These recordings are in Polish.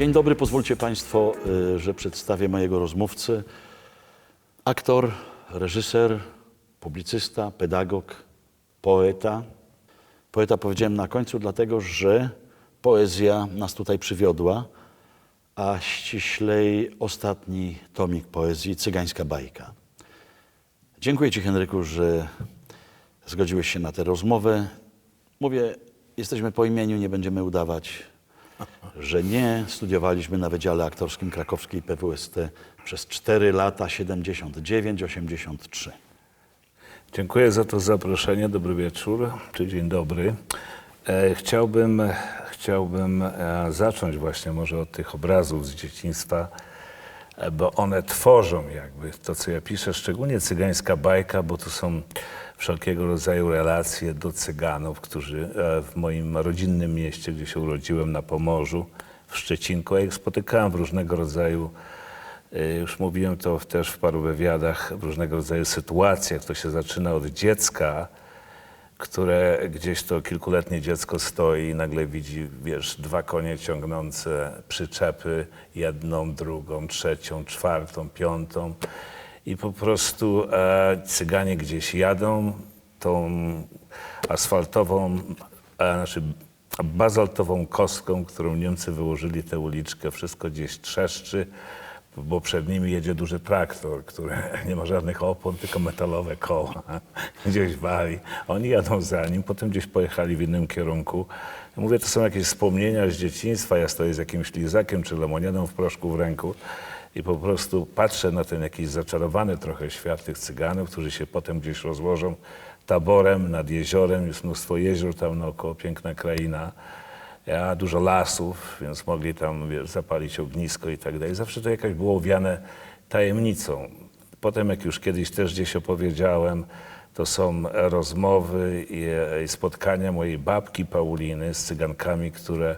Dzień dobry, pozwólcie Państwo, y, że przedstawię mojego rozmówcę. Aktor, reżyser, publicysta, pedagog, poeta. Poeta powiedziałem na końcu, dlatego że poezja nas tutaj przywiodła, a ściślej ostatni tomik poezji Cygańska bajka. Dziękuję Ci, Henryku, że zgodziłeś się na tę rozmowę. Mówię, jesteśmy po imieniu, nie będziemy udawać, że nie. Studiowaliśmy na Wydziale Aktorskim Krakowskiej PWST przez 4 lata 79-83. Dziękuję za to zaproszenie. Dobry wieczór, czy dzień dobry. E, chciałbym chciałbym e, zacząć właśnie może od tych obrazów z dzieciństwa, bo one tworzą jakby to, co ja piszę, szczególnie cygańska bajka, bo to są wszelkiego rodzaju relacje do cyganów, którzy e, w moim rodzinnym mieście, gdzie się urodziłem na Pomorzu, w Szczecinku, a ich spotykałem w różnego rodzaju Y, Już mówiłem to też w paru wywiadach, w różnego rodzaju sytuacjach. To się zaczyna od dziecka, które gdzieś to kilkuletnie dziecko stoi i nagle widzi, wiesz, dwa konie ciągnące przyczepy, jedną, drugą, trzecią, czwartą, piątą. I po prostu e, cyganie gdzieś jadą tą asfaltową, e, znaczy bazaltową kostką, którą Niemcy wyłożyli tę uliczkę. Wszystko gdzieś trzeszczy bo przed nimi jedzie duży traktor, który nie ma żadnych opon, tylko metalowe koła. Gdzieś wali. Oni jadą za nim, potem gdzieś pojechali w innym kierunku. Mówię, to są jakieś wspomnienia z dzieciństwa. Ja stoję z jakimś lizakiem czy lemoniadą w proszku w ręku i po prostu patrzę na ten jakiś zaczarowany trochę świat tych cyganów, którzy się potem gdzieś rozłożą taborem nad jeziorem. Jest mnóstwo jezior tam naokoło, piękna kraina ja, dużo lasów, więc mogli tam wiesz, zapalić ognisko i tak dalej. Zawsze to jakaś było owiane tajemnicą. Potem, jak już kiedyś też gdzieś opowiedziałem, to są rozmowy i, i spotkania mojej babki Pauliny z cygankami, które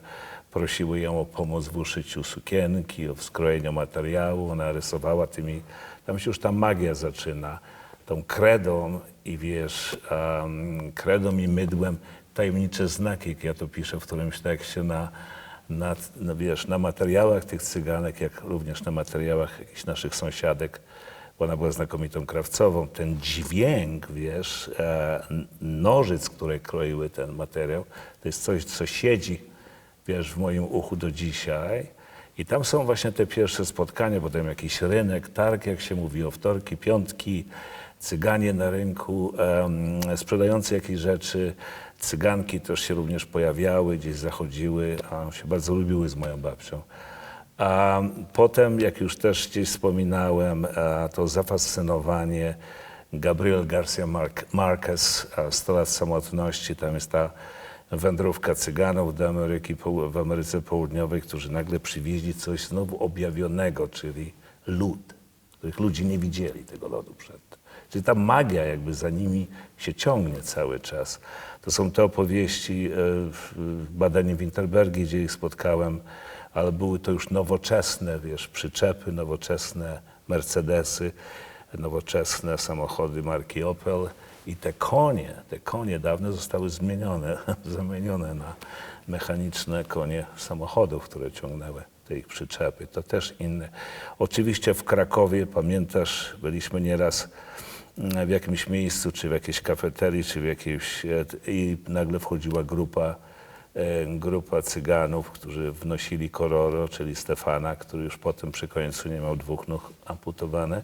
prosiły ją o pomoc w uszyciu sukienki, o skrojeniu materiału. Ona rysowała tymi, tam się już ta magia zaczyna, tą kredą i wiesz, um, kredą i mydłem tajemnicze znaki, jak ja to piszę w którymś tekście, na, na, no wiesz, na materiałach tych cyganek, jak również na materiałach jakichś naszych sąsiadek, bo ona była znakomitą krawcową. Ten dźwięk, wiesz, e, nożyc, które kroiły ten materiał, to jest coś, co siedzi, wiesz, w moim uchu do dzisiaj. I tam są właśnie te pierwsze spotkania, potem jakiś rynek, targ, jak się mówiło, wtorki, piątki, cyganie na rynku, sprzedający jakieś rzeczy, Cyganki też się również pojawiały, gdzieś zachodziły, a się bardzo lubiły z moją babcią. A potem, jak już też gdzieś wspominałem, to zafascynowanie Gabriel Garcia Marquez, a 100 lat samotności, tam jest ta wędrówka cyganów do Ameryki, w Ameryce Południowej, którzy nagle przywieźli coś znowu objawionego, czyli lód, których ludzie nie widzieli tego lodu przed. Czyli ta magia jakby za nimi się ciągnie cały czas. To są te opowieści, e, badanie Winterbergi, gdzie ich spotkałem, ale były to już nowoczesne, wiesz, przyczepy, nowoczesne Mercedesy, nowoczesne samochody marki Opel i te konie, te konie dawne zostały zmienione, zamienione na mechaniczne konie samochodów, które ciągnęły te ich przyczepy. To też inne. Oczywiście w Krakowie, pamiętasz, byliśmy nieraz w jakimś miejscu, czy w jakiejś kafeterii, czy w jakiejś... e, i nagle wchodziła grupa, e, grupa cyganów, którzy wnosili Kororo, czyli Stefana, który już potem przy końcu nie miał dwóch nóg amputowane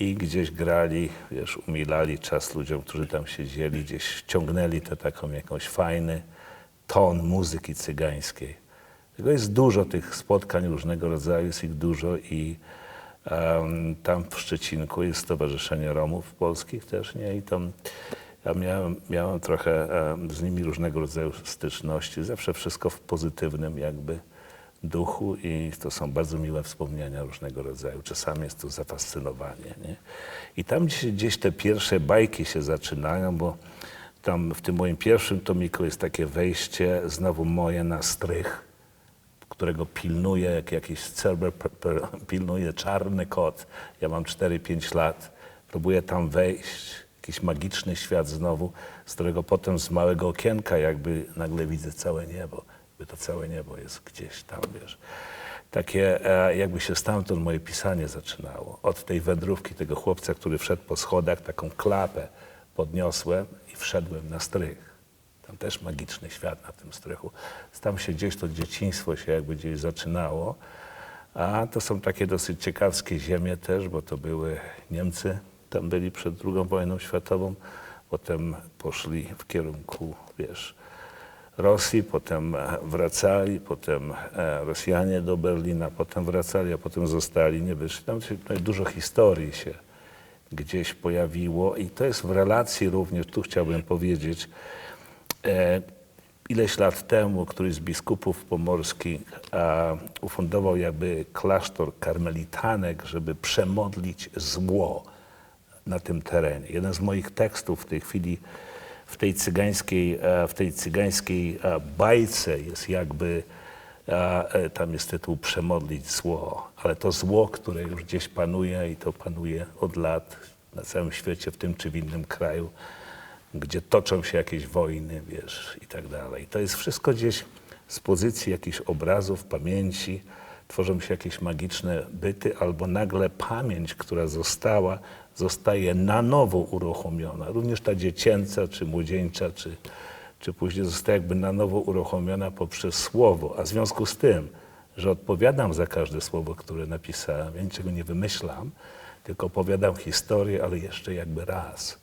i gdzieś grali, wiesz, umilali czas ludziom, którzy tam siedzieli, gdzieś ciągnęli tę taką jakąś fajny ton muzyki cygańskiej. Tego jest dużo tych spotkań różnego rodzaju, jest ich dużo i Tam w Szczecinku jest Stowarzyszenie Romów Polskich też, nie? I tam ja miałem, miałem trochę z nimi różnego rodzaju styczności. Zawsze wszystko w pozytywnym jakby duchu i to są bardzo miłe wspomnienia różnego rodzaju. Czasami jest to zafascynowanie, nie? I tam gdzieś, gdzieś te pierwsze bajki się zaczynają, bo tam w tym moim pierwszym tomiku jest takie wejście znowu moje na strych którego pilnuje, jak jakiś Cerber pilnuje czarny kot. Ja mam 4-5 lat. Próbuję tam wejść, jakiś magiczny świat znowu, z którego potem z małego okienka jakby nagle widzę całe niebo. Jakby to całe niebo jest gdzieś tam, wiesz. Takie, e, jakby się stamtąd moje pisanie zaczynało. Od tej wędrówki tego chłopca, który wszedł po schodach, taką klapę podniosłem i wszedłem na strych. Tam też magiczny świat na tym strychu. Tam się gdzieś to dzieciństwo się jakby gdzieś zaczynało. A to są takie dosyć ciekawskie ziemie też, bo to były Niemcy, tam byli przed II wojną światową. Potem poszli w kierunku, wiesz, Rosji, potem e, wracali, potem e, Rosjanie do Berlina, potem wracali, a potem zostali, nie wyszli. Tam się dużo historii się gdzieś pojawiło i to jest w relacji również, tu chciałbym powiedzieć, ileś lat temu któryś z biskupów pomorskich e, ufundował jakby klasztor karmelitanek, żeby przemodlić zło na tym terenie. Jeden z moich tekstów w tej chwili w tej cygańskiej, e, w tej cygańskiej e, bajce jest jakby, e, e, tam jest tytuł Przemodlić zło, ale to zło, które już gdzieś panuje i to panuje od lat na całym świecie, w tym czy w innym kraju, gdzie toczą się jakieś wojny, wiesz, i tak dalej. To jest wszystko gdzieś z pozycji jakichś obrazów, pamięci, tworzą się jakieś magiczne byty, albo nagle pamięć, która została, zostaje na nowo uruchomiona. Również ta dziecięca, czy młodzieńcza, czy, czy później zostaje jakby na nowo uruchomiona poprzez słowo. A w związku z tym, że odpowiadam za każde słowo, które napisałem, ja niczego nie wymyślam, tylko opowiadam historię, ale jeszcze jakby raz.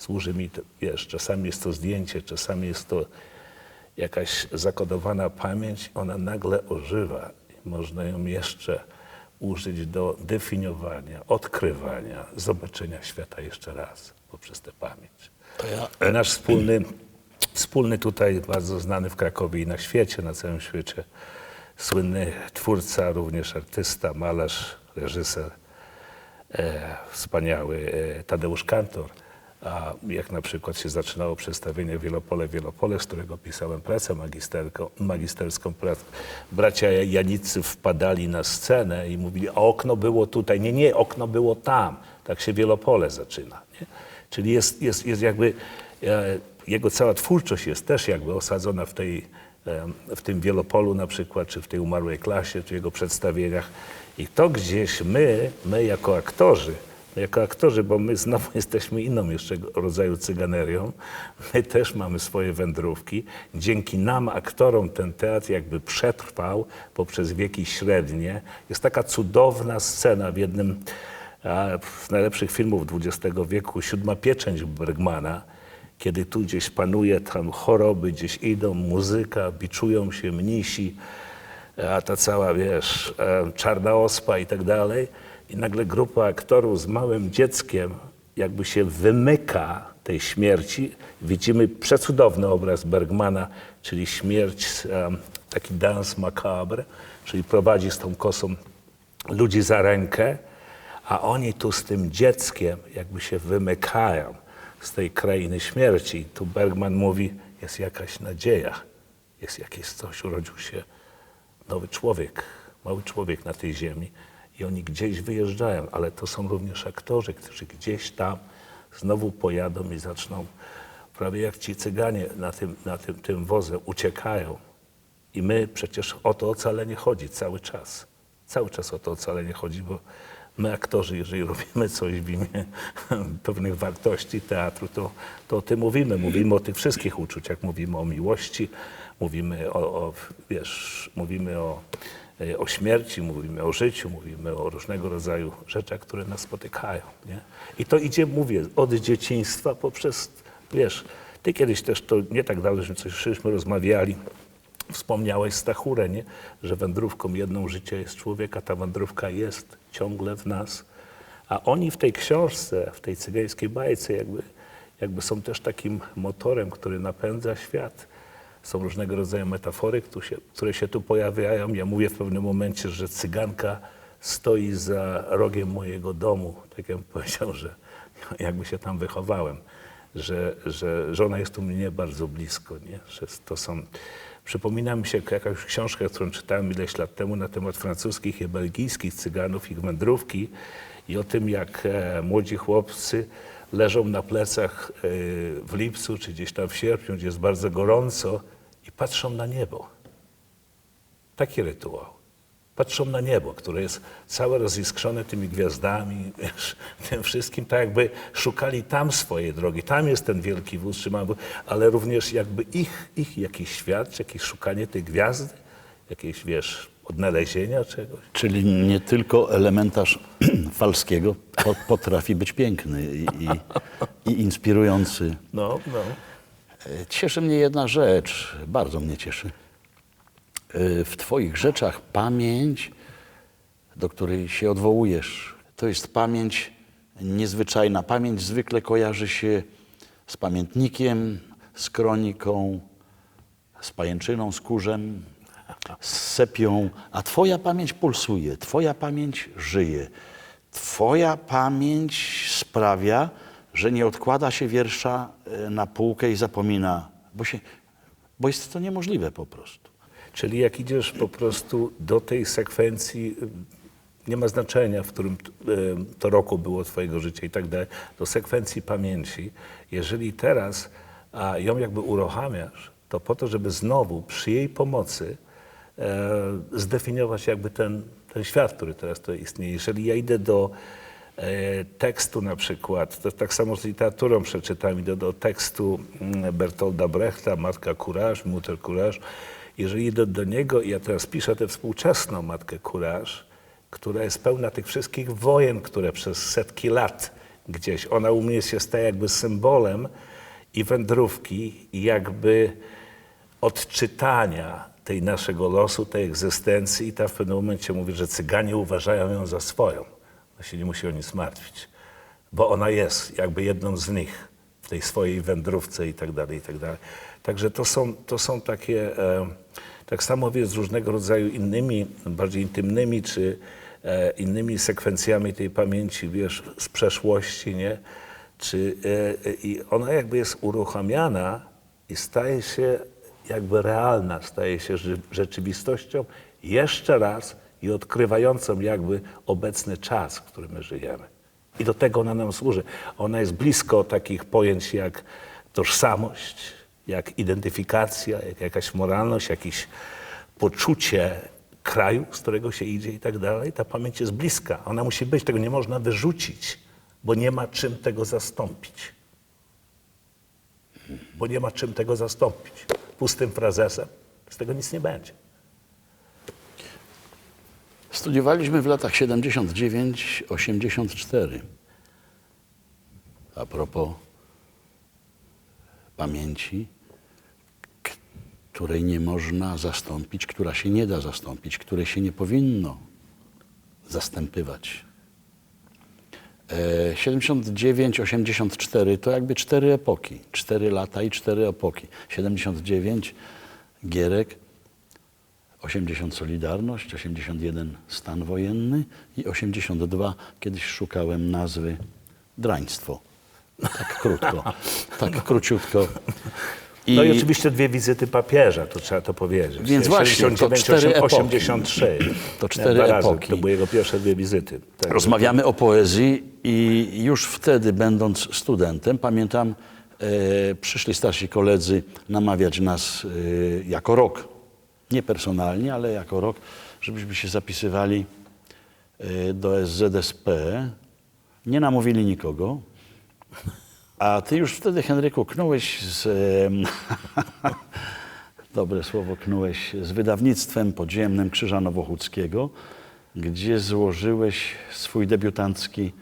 Służy mi, to, wiesz, czasami jest to zdjęcie, czasami jest to jakaś zakodowana pamięć, ona nagle ożywa i można ją jeszcze użyć do definiowania, odkrywania, zobaczenia świata jeszcze raz poprzez tę pamięć. Nasz wspólny, wspólny tutaj, bardzo znany w Krakowie i na świecie, na całym świecie, słynny twórca, również artysta, malarz, reżyser, e, wspaniały e, Tadeusz Kantor. A jak na przykład się zaczynało przedstawienie Wielopole, Wielopole, z którego pisałem pracę magisterską. Bracia Janicy wpadali na scenę i mówili, a okno było tutaj. Nie, nie, okno było tam. Tak się Wielopole zaczyna. Nie? Czyli jest, jest, jest jakby, e, jego cała twórczość jest też jakby osadzona w tej, em, w tym Wielopolu na przykład, czy w tej umarłej klasie, czy jego przedstawieniach. I to gdzieś my, my jako aktorzy, jako aktorzy, bo my znowu jesteśmy inną jeszcze rodzaju cyganerią, my też mamy swoje wędrówki. Dzięki nam, aktorom, ten teatr jakby przetrwał poprzez wieki średnie. Jest taka cudowna scena w jednym z najlepszych filmów XX wieku, Siódma Pieczęć Bergmana, kiedy tu gdzieś panuje tam choroby, gdzieś idą, muzyka, biczują się mnisi, a ta cała, wiesz, e, czarna ospa i tak dalej. I nagle grupa aktorów z małym dzieckiem jakby się wymyka tej śmierci. Widzimy przecudowny obraz Bergmana, czyli śmierć, taki dans macabre, czyli prowadzi z tą kosą ludzi za rękę, a oni tu z tym dzieckiem jakby się wymykają z tej krainy śmierci. I tu Bergman mówi, jest jakaś nadzieja, jest jakieś coś, urodził się nowy człowiek, mały człowiek na tej ziemi i oni gdzieś wyjeżdżają, ale to są również aktorzy, którzy gdzieś tam znowu pojadą i zaczną, prawie jak ci cyganie na tym, na tym, tym wozie, uciekają. I my przecież o to ocalenie chodzi cały czas. Cały czas o to ocalenie chodzi, bo my aktorzy, jeżeli robimy coś w imię pewnych wartości teatru, to, to o tym mówimy. Mówimy o tych wszystkich uczuciach. Mówimy o miłości, mówimy o, o wiesz, mówimy o, o śmierci, mówimy o życiu, mówimy o różnego rodzaju rzeczach, które nas spotykają. Nie? I to idzie, mówię, od dzieciństwa poprzez, wiesz, ty kiedyś też to nie tak dawno, że coś żeśmy rozmawiali, Wspomniałeś Stachurę, nie? że wędrówką jedną życia jest człowieka, ta wędrówka jest ciągle w nas. A oni w tej książce, w tej cygańskiej bajce jakby, jakby są też takim motorem, który napędza świat. Są różnego rodzaju metafory, które się, tu pojawiają. Ja mówię w pewnym momencie, że cyganka stoi za rogiem mojego domu. Tak jak powiedział, że jakby się tam wychowałem, że, że, że ona jest tu mnie bardzo blisko. Nie? Że to są... Przypomina mi się jakaś książka, którą czytałem ileś lat temu na temat francuskich i belgijskich cyganów, ich wędrówki i o tym, jak e, młodzi chłopcy leżą na plecach e, w lipcu czy gdzieś tam w sierpniu, gdzie jest bardzo gorąco i patrzą na niebo. taki rytuał. Patrzą na niebo, które jest całe roziskrzone tymi gwiazdami, tym wszystkim, tak jakby szukali tam swojej drogi. Tam jest ten wielki wóz, ale również jakby ich, ich jakiś świat, czy jakieś szukanie tej gwiazdy, jakieś, wiesz, odnalezienia czegoś. Czyli nie tylko elementarz falskiego po- potrafi być piękny i, i, i inspirujący. No, no. Cieszy mnie jedna rzecz, bardzo mnie cieszy. E, W Twoich rzeczach pamięć, do której się odwołujesz, to jest pamięć niezwyczajna. Pamięć zwykle kojarzy się z pamiętnikiem, z kroniką, z pajęczyną, z kurzem, sepią, a Twoja pamięć pulsuje, Twoja pamięć żyje. Twoja pamięć sprawia, że nie odkłada się wiersza e, na półkę i zapomina, bo, się, bo jest to niemożliwe po prostu. Czyli jak idziesz po prostu do tej sekwencji, y, nie ma znaczenia, w którym y, to roku było twojego życia i tak dalej, do sekwencji pamięci, jeżeli teraz ją jakby uruchamiasz, to po to, żeby znowu przy jej pomocy e, zdefiniować jakby ten, ten świat, który teraz to istnieje. Jeżeli ja idę do e, tekstu na przykład, to tak samo z literaturą przeczytam, idę do tekstu mm, Bertolda Brechta, Matka Courage, Mutter Courage, jeżeli idę do niego i ja teraz piszę tę współczesną Matkę Courage, która jest pełna tych wszystkich wojen, które przez setki lat gdzieś, ona u mnie się staje jakby symbolem i wędrówki, i jakby odczytania tej naszego losu, tej egzystencji i ta w pewnym momencie mówi, że Cyganie uważają ją za swoją. Ona się nie musi o nic martwić, bo ona jest jakby jedną z nich w tej swojej wędrówce i tak dalej, i tak dalej. Także to są, to są takie, e, tak samo jest z różnego rodzaju innymi, bardziej intymnymi, czy e, innymi sekwencjami tej pamięci, wiesz, z przeszłości, nie? Czy, e, e, I ona jakby jest uruchamiana i staje się jakby realna, staje się rze- rzeczywistością jeszcze raz i odkrywającą jakby obecny czas, w którym my żyjemy. I do tego ona nam służy. Ona jest blisko takich pojęć jak tożsamość, jak identyfikacja, jak jakaś moralność, jakieś poczucie kraju, z którego się idzie i tak dalej. Ta pamięć jest bliska. Ona musi być, tego nie można wyrzucić, bo nie ma czym tego zastąpić bo nie ma czym tego zastąpić. Pustym frazesem z tego nic nie będzie. Studiowaliśmy w latach 79-84. A propos pamięci, której nie można zastąpić, która się nie da zastąpić, której się nie powinno zastępywać. E, 79-84 to jakby cztery epoki, cztery lata i cztery epoki. 79 Gierek, 80 Solidarność, 81 Stan Wojenny i 82 kiedyś szukałem nazwy Draństwo. Tak krótko, tak króciutko. I, No i oczywiście dwie wizyty papieża, to trzeba to powiedzieć. Więc właśnie, to cztery epoki. 83. To cztery Dwa razy. epoki. To były jego pierwsze dwie wizyty. Tak. Rozmawiamy o poezji i już wtedy, będąc studentem, pamiętam, e, przyszli starsi koledzy namawiać nas e, jako rok, nie personalnie, ale jako rok, żebyśmy się zapisywali e, do SZSP. Nie namówili nikogo. A ty już wtedy, Henryku, knułeś z... dobre słowo, knułeś z wydawnictwem podziemnym Krzyża Nowochódzkiego, gdzie złożyłeś swój debiutancki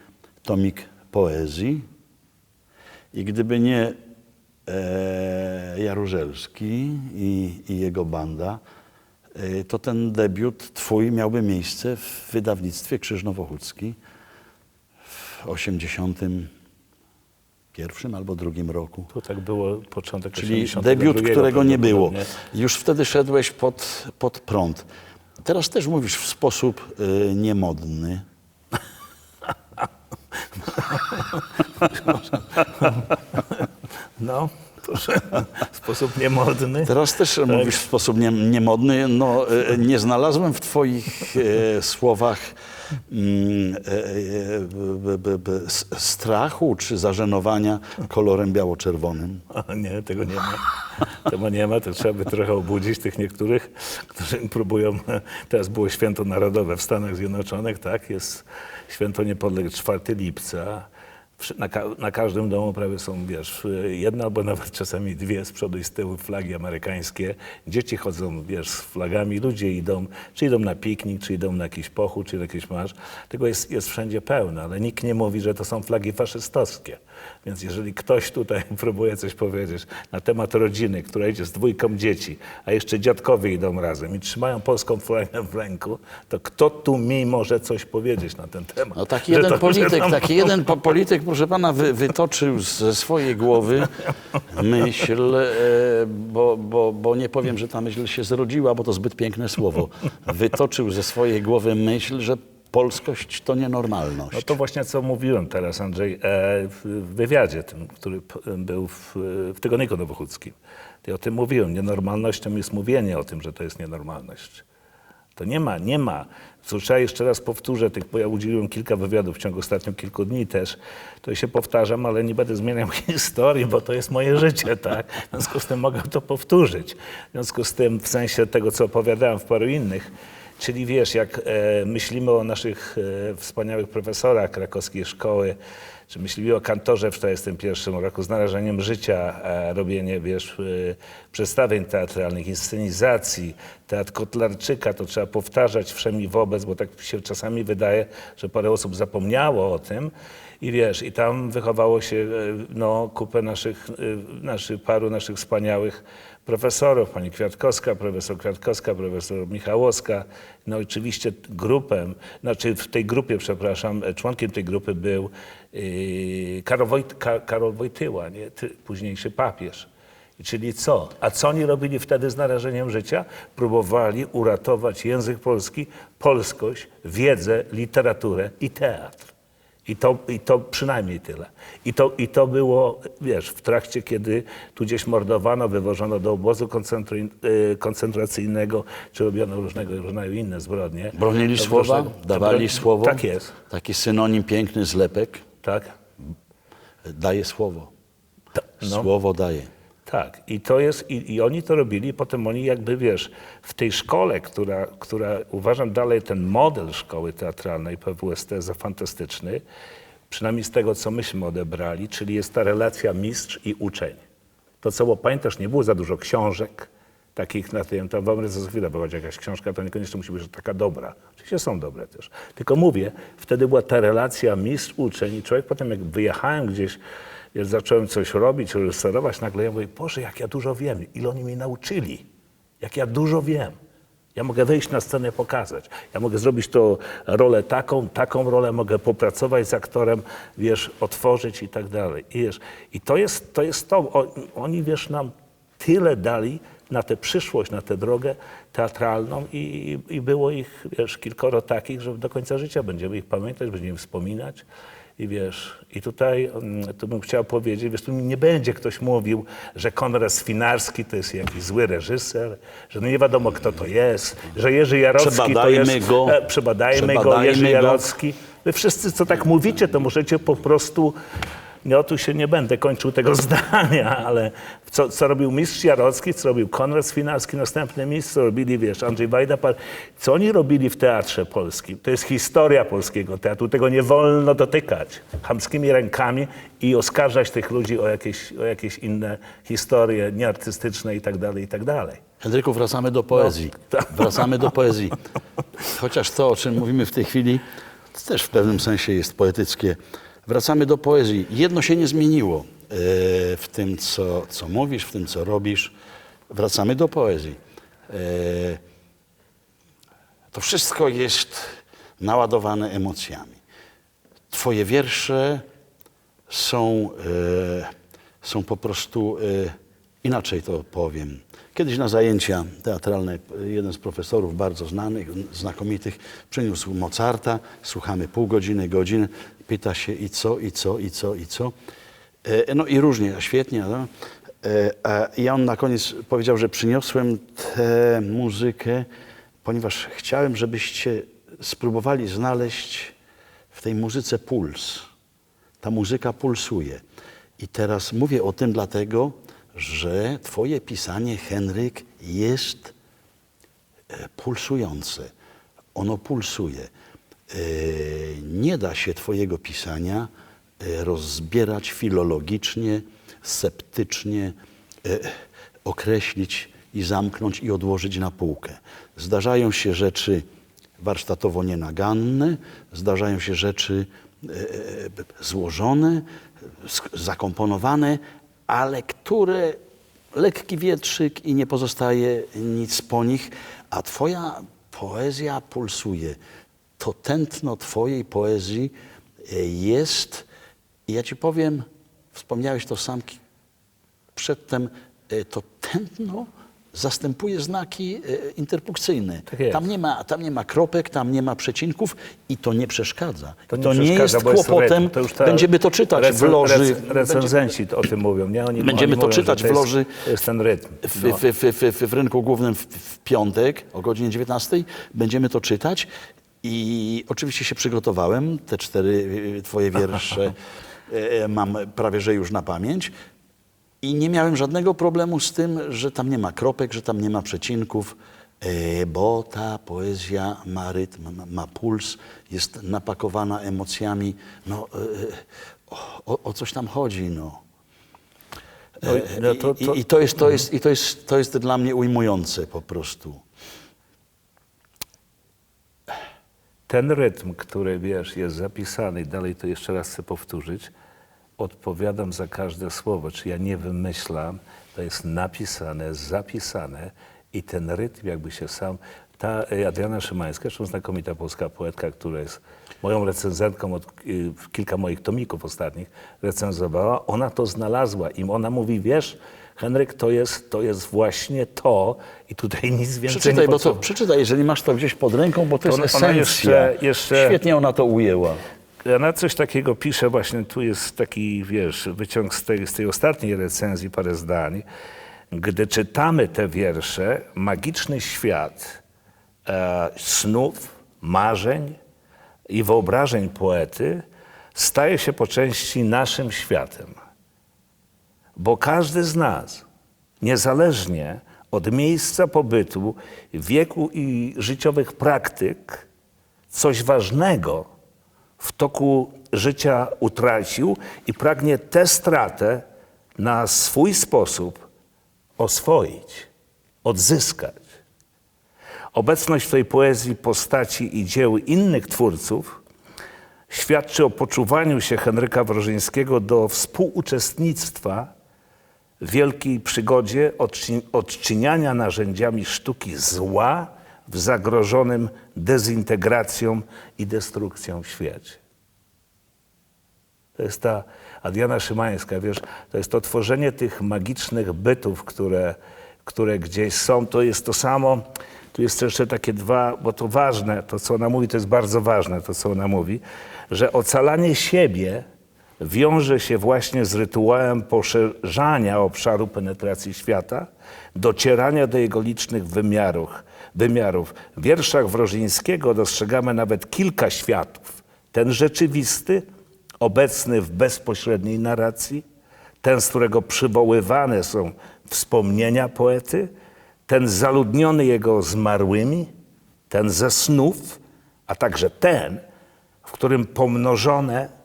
tomik poezji. I gdyby nie e, Jaruzelski i, i jego banda, e, to ten debiut twój miałby miejsce w wydawnictwie Krzyż Nowochódzki w 81 albo drugim roku. To tak było początek Czyli 82 debiut, którego nie było. Już wtedy szedłeś pod, pod prąd. Teraz też mówisz w sposób y, niemodny. No, proszę, w sposób niemodny. Teraz też mówisz w sposób nie, niemodny. No, y, nie znalazłem w Twoich y, słowach strachu czy zażenowania kolorem biało-czerwonym? Nie, tego nie ma. Tego nie ma, to trzeba by trochę obudzić tych niektórych, którzy próbują. Teraz było święto narodowe w Stanach Zjednoczonych, tak? Jest święto niepodległości 4 lipca. Na, ka- na każdym domu prawie są, wiesz, jedna albo nawet czasami dwie z przodu i z tyłu flagi amerykańskie. Dzieci chodzą, wiesz, z flagami, ludzie idą, czy idą na piknik, czy idą na jakiś pochód, czy na jakiś marsz. Tego jest, jest wszędzie pełno, ale nikt nie mówi, że to są flagi faszystowskie. Więc jeżeli ktoś tutaj próbuje coś powiedzieć na temat rodziny, która idzie z dwójką dzieci, a jeszcze dziadkowie idą razem i trzymają polską flagę w ręku, to kto tu mi może coś powiedzieć na ten temat? No taki jeden to- polityk, tam- taki jeden po- polityk, proszę pana, wy, wytoczył ze swojej głowy myśl, e, bo, bo, bo nie powiem, że ta myśl się zrodziła, bo to zbyt piękne słowo. Wytoczył ze swojej głowy myśl, że polskość to nienormalność. No to właśnie co mówiłem teraz, Andrzej, e, w wywiadzie tym, który był w, w Tygodniku Nowochódzkim. Ja o tym mówiłem. Nienormalnością jest mówienie o tym, że to jest nienormalność. To nie ma, nie ma. Trzeba jeszcze raz powtórzę, tych, bo ja udzieliłem kilka wywiadów w ciągu ostatnich kilku dni też, to się powtarzam, ale nie będę zmieniał historii, bo to jest moje życie, tak? W związku z tym mogę to powtórzyć. W związku z tym, w sensie tego, co opowiadałem w paru innych, czyli wiesz, jak e, myślimy o naszych e, wspaniałych profesorach krakowskiej szkoły, czy myślimy o kantorze w 1941 roku z narażeniem życia, e, robienie, wiesz, przedstawień teatralnych, inscenizacji, teatr Kotlarczyka, to trzeba powtarzać wszem i wobec, bo tak się czasami wydaje, że parę osób zapomniało o tym. I wiesz, i tam wychowało się no, kupę naszych, naszych, paru naszych wspaniałych profesorów, pani Kwiatkowska, profesor Kwiatkowska, profesor Michałowska. No oczywiście grupę, znaczy w tej grupie, przepraszam, członkiem tej grupy był yy, Karol, Wojt, Ka, Karol Wojtyła, nie? Późniejszy papież. Czyli co? A co oni robili wtedy z narażeniem życia? Próbowali uratować język polski, polskość, wiedzę, literaturę i teatr. I to, I to przynajmniej tyle. I to, I to było, wiesz, w trakcie, kiedy tu gdzieś mordowano, wywożono do obozu y, koncentracyjnego, czy robiono różnego różnego inne zbrodnie. Bronili To słowa, różnego- dawali słowo. Tak jest, Taki synonim piękny zlepek. tak. Daje słowo. no. Słowo daje. Tak, i to jest, i, i oni to robili, potem oni jakby, wiesz, w tej szkole, która, która uważam dalej ten model szkoły teatralnej PWST za fantastyczny, przynajmniej z tego, co myśmy odebrali, czyli jest ta relacja mistrz i uczeń. To, co, bo pamiętasz, nie było za dużo książek takich na tym, tam w Ameryce za chwilę była jakaś książka, to niekoniecznie musi być taka dobra. Oczywiście są dobre też. Tylko mówię, wtedy była ta relacja mistrz-uczeń i człowiek potem, jak wyjechałem gdzieś, wiesz, zacząłem coś robić, reżyserować, nagle ja mówię, Boże, jak ja dużo wiem, ile oni mnie nauczyli, jak ja dużo wiem. Ja mogę wejść na scenę, pokazać. Ja mogę zrobić to rolę taką, taką rolę, mogę popracować z aktorem, wiesz, otworzyć i tak dalej. I, wiesz, i to jest to. Jest to. Oni, wiesz, nam tyle dali na tę przyszłość, na tę drogę teatralną i, i było ich, wiesz, kilkoro takich, że do końca życia będziemy ich pamiętać, będziemy wspominać. I wiesz, i tutaj mm, tu bym chciał powiedzieć, wiesz, tu nie będzie ktoś mówił, że Konrad Swinarski to jest jakiś zły reżyser, że no nie wiadomo kto to jest, że Jerzy Jarocki to jest... go. E, przebadajmy go, Przebadajmy Jerzy go. Jarocki. Wy wszyscy, co tak mówicie, to możecie po prostu... No tu się nie będę kończył tego zdania, ale co, co robił mistrz Jarocki, co robił Konrad Swinarski, następny mistrz, co robili, wiesz, Andrzej Wajda, co oni robili w teatrze polskim? To jest historia polskiego teatru, tego nie wolno dotykać chamskimi rękami i oskarżać tych ludzi o jakieś, o jakieś inne historie nieartystyczne i tak dalej, i tak dalej. Henryku, wracamy do poezji. Wracamy do poezji. Chociaż to, o czym mówimy w tej chwili, to też w pewnym sensie jest poetyckie. Wracamy do poezji. Jedno się nie zmieniło e, w tym, co, co mówisz, w tym, co robisz. Wracamy do poezji. E, To wszystko jest naładowane emocjami. Twoje wiersze są, e, są po prostu, inaczej to powiem. Kiedyś na zajęcia teatralne jeden z profesorów bardzo znanych, znakomitych, przyniósł Mozarta, słuchamy pół godziny, godzinę, pyta się i co, i co, i co, i co. E, no i różnie, świetnie. No. E, a I on na koniec powiedział, że przyniosłem tę muzykę, ponieważ chciałem, żebyście spróbowali znaleźć w tej muzyce puls. Ta muzyka pulsuje. I teraz mówię o tym dlatego, że Twoje pisanie, Henryk, jest e, pulsujące. Ono pulsuje. E, Nie da się Twojego pisania e, rozbierać filologicznie, sceptycznie, e, określić i zamknąć i odłożyć na półkę. Zdarzają się rzeczy warsztatowo nienaganne, zdarzają się rzeczy złożone, zakomponowane, ale które lekki wietrzyk i nie pozostaje nic po nich, a Twoja poezja pulsuje. To tętno Twojej poezji e, jest, ja Ci powiem, wspomniałeś to sam przedtem, e, to tętno zastępuje znaki e, interpunkcyjne. Tak jest. tam, nie ma, tam nie ma kropek, tam nie ma przecinków i to nie przeszkadza. To nie, To nie jest jest kłopotem. rytm. To już ta- Będziemy to czytać w recen- loży. rec- Recenzenci o tym mówią. Nie? Oni, Będziemy oni to mówią, czytać w loży. Jest, jest ten rytm. w, No. w, w, w, w rynku głównym w, w piątek o godzinie 19 będziemy to czytać. I oczywiście się przygotowałem. Te cztery y, twoje wiersze e, mam prawie że już na pamięć. I nie miałem żadnego problemu z tym, że tam nie ma kropek, że tam nie ma przecinków, e, bo ta poezja ma rytm, ma, puls, jest napakowana emocjami. No, e, o, o, o coś tam chodzi. No. No, no to, I, to, i, I to jest, to, jest, i to, jest, to jest dla mnie ujmujące po prostu. ten rytm, który wiesz, jest zapisany, i dalej to jeszcze raz chcę powtórzyć, odpowiadam za każde słowo. Czy ja nie wymyślam, to jest napisane, zapisane i ten rytm jakby się sam... Ta Adriana Szymańska, zresztą znakomita polska poetka, która jest moją recenzentką od y, kilka moich tomików ostatnich, recenzowała, ona to znalazła i ona mówi, wiesz, Henryk, to jest, to jest właśnie to i tutaj nic więcej Przeczytaj, nie bo to, przeczytaj, jeżeli masz to gdzieś pod ręką, bo to, To jest ona esencja. jeszcze- jeszcze- Świetnie ona to ujęła. Ona coś takiego pisze, właśnie tu jest taki, wiesz, wyciąg z tej, z tej ostatniej recenzji, parę zdań. Gdy czytamy te wiersze, magiczny świat e, snów, marzeń i wyobrażeń poety staje się po części naszym światem. Bo każdy z nas, niezależnie od miejsca pobytu, wieku i życiowych praktyk, coś ważnego w toku życia utracił i pragnie tę stratę na swój sposób oswoić, odzyskać. Obecność w tej poezji postaci i dzieł innych twórców świadczy o poczuwaniu się Henryka Wrożyńskiego do współuczestnictwa w wielkiej przygodzie odczyniania narzędziami sztuki zła w zagrożonym dezintegracją i destrukcją świecie. To jest ta Adriana Szymańska, wiesz, to jest to tworzenie tych magicznych bytów, które, które gdzieś są. To jest to samo, tu jest jeszcze takie dwa, bo to ważne, to co ona mówi, to jest bardzo ważne, to co ona mówi, że ocalanie siebie wiąże się właśnie z rytuałem poszerzania obszaru penetracji świata, docierania do jego licznych wymiarów. wymiarów. W wierszach Wrożyńskiego dostrzegamy nawet kilka światów. Ten rzeczywisty, obecny w bezpośredniej narracji, ten, z którego przywoływane są wspomnienia poety, ten zaludniony jego zmarłymi, ten ze snów, a także ten, w którym pomnożone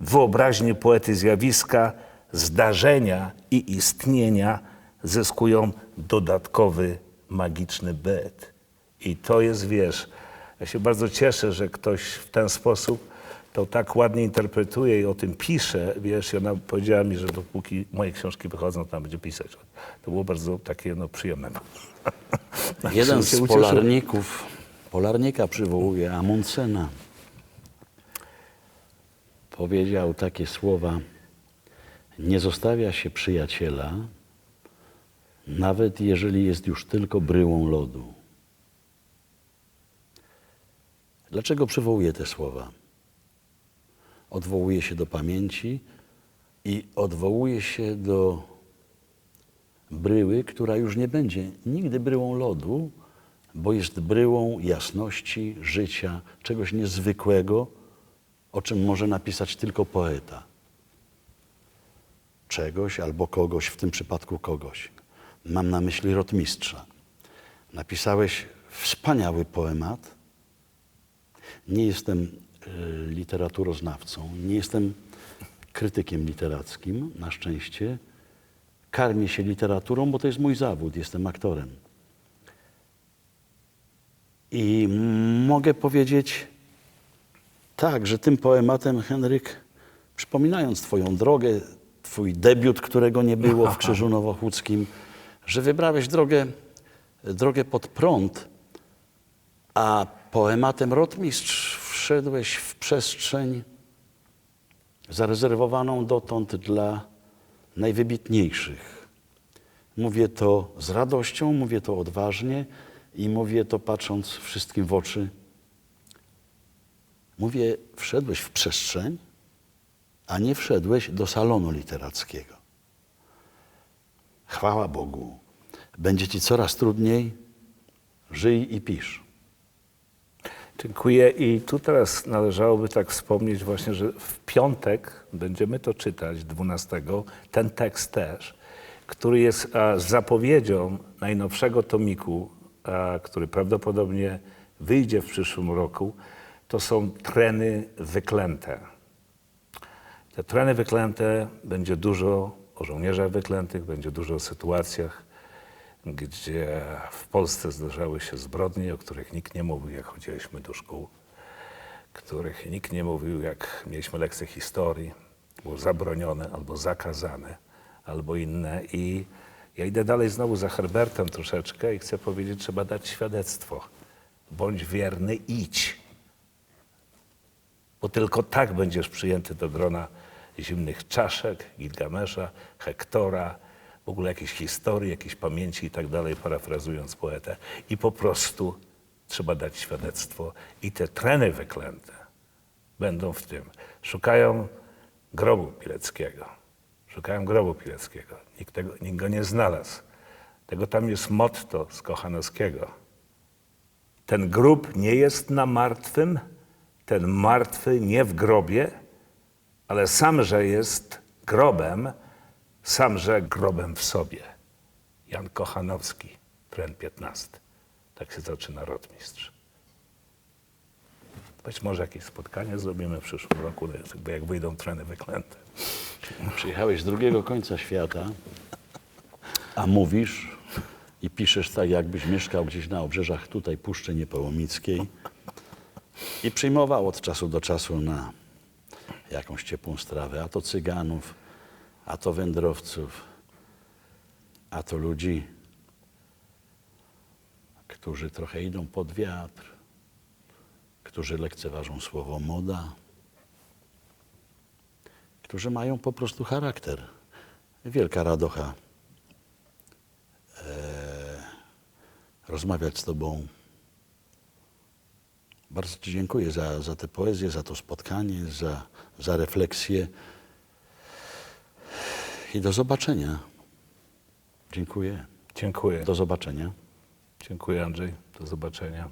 wyobraźni poety zjawiska, zdarzenia i istnienia zyskują dodatkowy magiczny byt. I to jest, wiesz, ja się bardzo cieszę, że ktoś w ten sposób to tak ładnie interpretuje i o tym pisze, wiesz, i ona powiedziała mi, że dopóki moje książki wychodzą, to ona będzie pisać. To było bardzo takie, no, przyjemne. Jeden się z polarników, polarnika przywołuje Amundsena. Powiedział takie słowa: Nie zostawia się przyjaciela, nawet jeżeli jest już tylko bryłą lodu. Dlaczego przywołuje te słowa? Odwołuje się do pamięci i odwołuje się do bryły, która już nie będzie nigdy bryłą lodu, bo jest bryłą jasności życia, czegoś niezwykłego, o czym może napisać tylko poeta. Czegoś albo kogoś, w tym przypadku kogoś. Mam na myśli rotmistrza. Napisałeś wspaniały poemat. Nie jestem y, literaturoznawcą, nie jestem krytykiem literackim, na szczęście. Karmię się literaturą, bo to jest mój zawód, jestem aktorem. I mogę powiedzieć tak, że tym poematem, Henryk, przypominając Twoją drogę, Twój debiut, którego nie było w Krzyżu Nowochódzkim, że wybrałeś drogę, drogę pod prąd, a poematem Rotmistrz wszedłeś w przestrzeń zarezerwowaną dotąd dla najwybitniejszych. Mówię to z radością, mówię to odważnie i mówię to patrząc wszystkim w oczy. Mówię, wszedłeś w przestrzeń, a nie wszedłeś do salonu literackiego. Chwała Bogu. Będzie ci coraz trudniej. Żyj i pisz. Dziękuję. I tu teraz należałoby tak wspomnieć właśnie, że w piątek będziemy to czytać, 12, ten tekst też, który jest zapowiedzią najnowszego tomiku, który prawdopodobnie wyjdzie w przyszłym roku. To są treny wyklęte. Te treny wyklęte będzie dużo o żołnierzach wyklętych, będzie dużo o sytuacjach, gdzie w Polsce zdarzały się zbrodnie, o których nikt nie mówił, jak chodziliśmy do szkół, których nikt nie mówił, jak mieliśmy lekcje historii, było zabronione albo zakazane, albo inne. I ja idę dalej znowu za Herbertem troszeczkę i chcę powiedzieć, trzeba dać świadectwo. Bądź wierny, idź bo tylko tak będziesz przyjęty do grona zimnych czaszek, Gilgamesza, Hektora, w ogóle jakiejś historii, jakiejś pamięci i tak dalej, parafrazując poetę. I po prostu trzeba dać świadectwo. I te treny wyklęte będą w tym. Szukają grobu Pileckiego. Szukają grobu Pileckiego. Nikt, tego, nikt go nie znalazł. Tego tam jest motto z Kochanowskiego. Ten grób nie jest na martwym, ten martwy nie w grobie, ale sam, że jest grobem, sam, że grobem w sobie. Jan Kochanowski, tren 15. Tak się zaczyna rotmistrz. Być może jakieś spotkanie zrobimy w przyszłym roku, jakby jak wyjdą treny wyklęte. Przyjechałeś z drugiego końca świata, a mówisz i piszesz tak, jakbyś mieszkał gdzieś na obrzeżach tutaj Puszczy Niepołomickiej i przyjmował od czasu do czasu na jakąś ciepłą strawę, a to cyganów, a to wędrowców, a to ludzi, którzy trochę idą pod wiatr, którzy lekceważą słowo moda, którzy mają po prostu charakter. Wielka radocha e, rozmawiać z Tobą. Bardzo Ci dziękuję za, za tę poezję, za to spotkanie, za, za refleksję. I do zobaczenia. Dziękuję. Dziękuję. Do zobaczenia. Dziękuję Andrzej. Do zobaczenia.